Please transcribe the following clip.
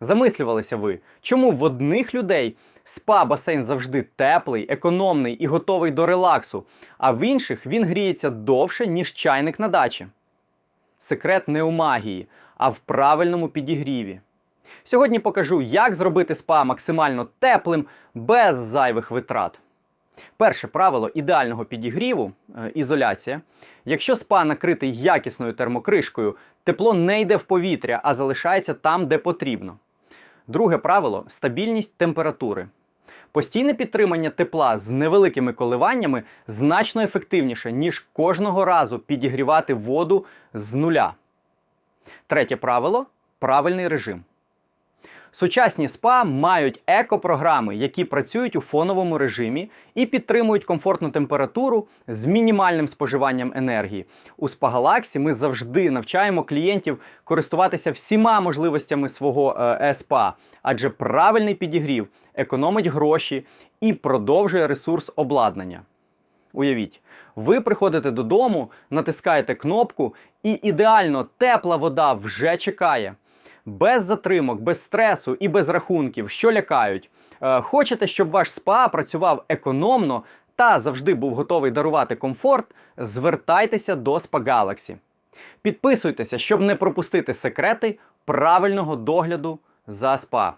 Замислювалися ви, чому в одних людей спа-басейн завжди теплий, економний і готовий до релаксу, а в інших він гріється довше, ніж чайник на дачі? Секрет не у магії, а в правильному підігріві. Сьогодні покажу, як зробити спа максимально теплим без зайвих витрат. Перше правило ідеального підігріву е, ізоляція. Якщо спа накритий якісною термокришкою, тепло не йде в повітря, а залишається там, де потрібно. Друге правило стабільність температури. Постійне підтримання тепла з невеликими коливаннями значно ефективніше, ніж кожного разу підігрівати воду з нуля. Третє правило правильний режим. Сучасні спа мають екопрограми, які працюють у фоновому режимі і підтримують комфортну температуру з мінімальним споживанням енергії. У Спагалаксі ми завжди навчаємо клієнтів користуватися всіма можливостями свого е, СПА, адже правильний підігрів економить гроші і продовжує ресурс обладнання. Уявіть, ви приходите додому, натискаєте кнопку, і ідеально тепла вода вже чекає. Без затримок, без стресу і без рахунків, що лякають. Е, Хочете, щоб ваш спа працював економно та завжди був готовий дарувати комфорт, звертайтеся до Spa Galaxy. Підписуйтеся, щоб не пропустити секрети правильного догляду за спа.